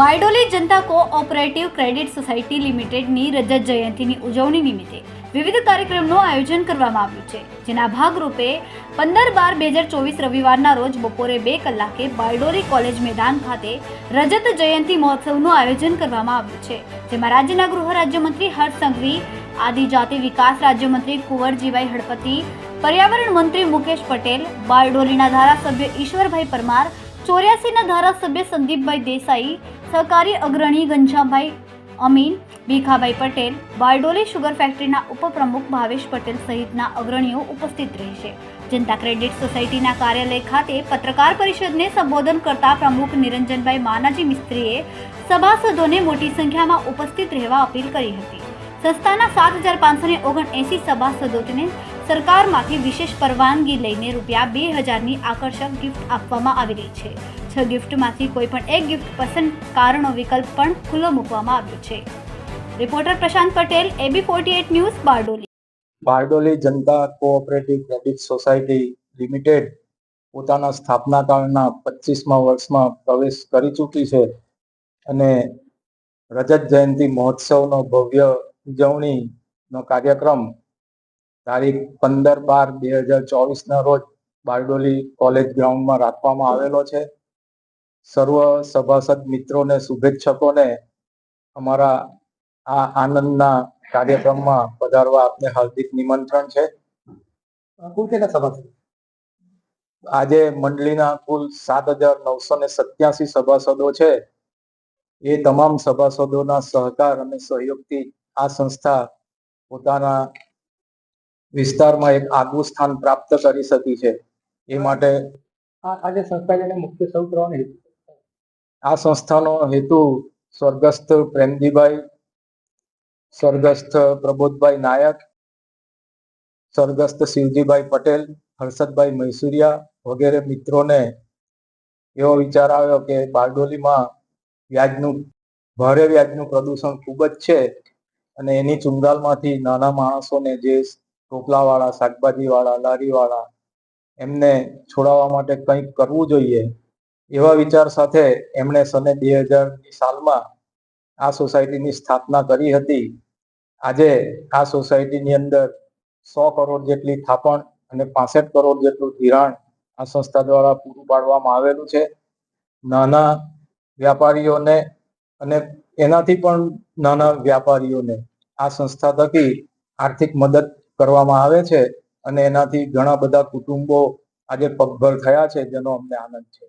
Bardoli Janata cooperative credit society લિમિટેડની રજત જયંતિની ઉજવણી નિમિત્તે વિવિધ કાર્યક્રમનું આયોજન કરવામાં આવ્યું છે, જેના ભાગરૂપે પંદર બાર બે હજાર ચોવીસ રવિવારના રોજ બપોરે બે કલાકે બારડોલી કોલેજ મેદાન ખાતે રજત જયંતિ મહોત્સવનું આયોજન કરવામાં આવ્યું છે, જેમાં રાજ્યના ગૃહ રાજ્યમંત્રી હર્ષ આદિજાતિ વિકાસ રાજ્યમંત્રી કુંવરજીભાઈ હળપતિ, પર્યાવરણ મંત્રી મુકેશ પટેલ બારડોલીના ધારાસભ્ય ઈશ્વરભાઈ પરમાર, ચોર્યાસીના ધારાસભ્ય સંદીપભાઈ દેસાઈ સહકારી અગ્રણી ઘનશ્યામભાઈ અમીન, ભીખાભાઈ પટેલ, બારડોલી શુગર ફેક્ટરીના ઉપપ્રમુખ ભાવેશ પટેલ સહિતના અગ્રણીઓ ઉપસ્થિત રહેશે. જનતા ક્રેડિટ સોસાયટીના કાર્યાલય ખાતે પત્રકાર પરિષદને સંબોધન કરતા પ્રમુખ નિરંજનભાઈ માનાજી મિસ્ત્રીએ સભાસદોને મોટી સંખ્યામાં ઉપસ્થિત રહેવા અપીલ કરી હતી. સંસ્થાના સાત હજાર પાંચસો ઓગણએંસી સભાસદોને સરકારમાંથી વિશેષ પરવાનગી લઈને રૂપિયા બે હજારની આકર્ષક ગિફ્ટ આપવામાં આવી રહી છે. છ ગિફ્ટમાંથી કોઈ પણ એક ગિફ્ટ પસંદ કારણો વિકલ્પ પણ ખુલ્લો મૂકવામાં આવ્યો છે. Reporter Prashant Patel AB forty eight news, Bardoli. Bardoli Janata cooperative credit society limited પોતાના સ્થાપના કાળના પચીસમા વર્ષમાં પ્રવેશ કરી ચૂકી છે અને રજત જયંતિ મહોત્સવનો ભવ્ય ઉજવણીનો કાર્યક્રમ તારીખ પંદર બાર બે હજાર ચોવીસના રોજ બારડોલી કોલેજ ગ્રાઉન્ડમાં રાખવામાં આવેલો છે. સર્વ સભાસદ મિત્રોને શુભેચ્છકોને અમારા આ આનંદના કાર્યક્રમમાં પધારવા આપને હાર્દિક નિમંત્રણ છે. આજે મંડળીના કુલ સાત હજાર નવસો ને સત્યાસી સભાસદો છે. એ તમામ સભાસદોના સહકાર અને સહયોગથી આ સંસ્થા પોતાના વિસ્તારમાં એક આગવું સ્થાન પ્રાપ્ત કરી શકી છે. એ માટે આ આજે સંસ્થા મુખ્ય સૌ કરવાનો હેતુ આ સંસ્થાનો હેતુ સ્વર્ગસ્થ પ્રેમજીભાઈ સ્વર્ગસ્થ પ્રબોધભાઈ નાયક સ્વર્ગસ્થ શિવજીભાઈ પટેલ હર્ષદભાઈ મૈસુરિયા વગેરે મિત્રોને એવો વિચાર આવ્યો કે બારડોલીમાં વ્યાજનું ભારે વ્યાજનું પ્રદૂષણ ખૂબ જ છે અને એની ચુંગાલમાંથી નાના માણસોને જે ટોપલાવાળા શાકભાજીવાળા, લારીવાળા એમને છોડાવવા માટે કંઈક કરવું જોઈએ એવા વિચાર સાથે એમણે સને બે હજારની સાલમાં આ સોસાયટીની સ્થાપના કરી હતી. આજે આ સોસાયટીની અંદર સો કરોડ જેટલી થાપણ અને પાસઠ કરોડ જેટલું ધિરાણ આ સંસ્થા દ્વારા પૂરું પાડવામાં આવેલું છે. નાના વ્યાપારીઓને અને એનાથી પણ નાના વ્યાપારીઓને આ સંસ્થા થકી આર્થિક મદદ કરવામાં આવે છે અને એનાથી ઘણા બધા કુટુંબો આજે પગભર થયા છે, જેનો અમને આનંદ છે.